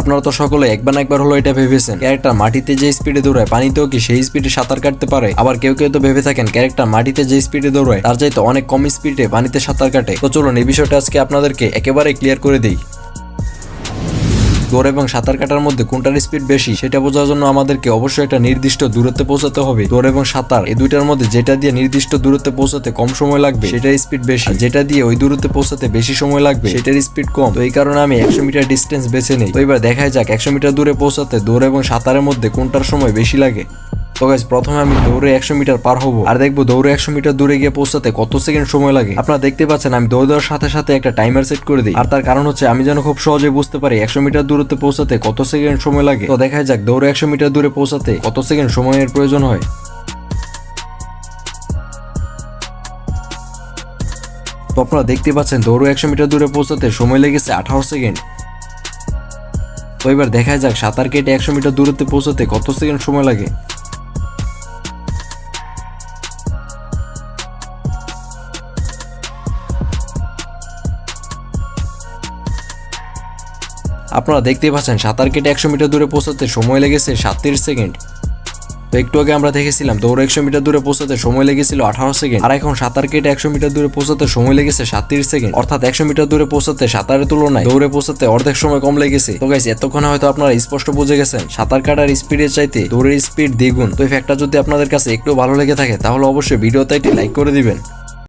আপনারা তো সকলে একবার না একবার হলো এটা ভেবেছেন। ক্যারেক্টার মাটিতে যে স্পিডে দৌড়ায়, পানিতেও কি সেই স্পিডে সাঁতার কাটতে পারে? আবার কেউ কেউ তো ভেবে থাকেন, ক্যারেক্টার মাটিতে যে স্পিডে দৌড়ায়, তার চাইতে অনেক কম স্পিডে পানিতে সাঁতার কাটে। তো চলুন এই বিষয়টা আজকে আপনাদেরকে একেবারে ক্লিয়ার করে দিই। দৌড় এবং সাঁতার কাটার মধ্যে কোনটার স্পিড বেশি, সেটা বোঝার জন্য আমাদেরকে অবশ্যই একটা নির্দিষ্ট দূরত্বে পৌঁছাতে হবে। দৌড় এবং সাঁতার, এই দুইটার মধ্যে যেটা দিয়ে নির্দিষ্ট দূরত্বে পৌঁছাতে কম সময় লাগবে, সেটার স্পিড বেশি। যেটা দিয়ে ওই দূরত্বে পৌঁছাতে বেশি সময় লাগবে, সেটার স্পিড কম। তো এই কারণে আমি একশো মিটার ডিস্টেন্স বেছে নিই। তো এবার দেখা যাক, একশো মিটার দূরে পৌঁছাতে দৌড় এবং সাঁতারের মধ্যে কোনটার সময় বেশি লাগে। তো গাইজ প্রথমে আমি দৌড়ে একশো মিটার পার হব। আর দেখব দৌড়ে একশো মিটার দূরে গিয়ে পৌঁছাতে কত সেকেন্ড সময় লাগে। আপনারা দেখতে পাচ্ছেন, আমি দৌড় দেওয়ার সাথে সাথে একটা টাইমার সেট করে দিই। আর তার কারণ হচ্ছে, আমি যেন খুব সহজে বুঝতে পারি একশো মিটার দূরত্বে পৌঁছাতে কত সেকেন্ড সময় লাগে। তো দেখা যাক, দৌড়ে একশো মিটার দূরে পৌঁছাতে কত সেকেন্ড সময়ের প্রয়োজন হয়। তো আপনারা দেখতে পাচ্ছেন, দৌড়ে একশো মিটার দূরে পৌঁছাতে সময় লেগেছে আঠারো সেকেন্ড তো এবার দেখা যাক, সাঁতার কেটে একশো মিটার দূরত্বে পৌঁছাতে কত সেকেন্ড সময় লাগে। আপনারা দেখতেই পাচ্ছেন, সাঁতার কেটে একশো মিটার দূরে পৌঁছাতে সময় লেগেছে সাতত্রিশ সেকেন্ড। তো একটু আগে আমরা দেখেছিলাম, দৌড় একশো মিটার দূরে পৌঁছাতে সময় লেগেছিল আঠারো সেকেন্ড। আর এখন সাঁতার কেটে একশো মিটার দূরে পৌঁছাতে সময় লেগেছে সাতত্রিশ সেকেন্ড। অর্থাৎ একশো মিটার দূরে পৌঁছাতে সাঁতারের তুলনায় দৌড়ে পৌঁছাতে অর্ধেক সময় কম লেগেছে। তো গাইস এতক্ষণে হয়তো আপনারা স্পষ্ট বুঝে গেছেন, সাঁতার কাটার স্পিডের চাইতে দৌড়ের স্পিড দ্বিগুণ। তো এই ফ্যাক্টটা যদি আপনাদের কাছে একটু ভালো লেগে থাকে, তাহলে অবশ্যই ভিডিওতে একটি লাইক করে দিবেন।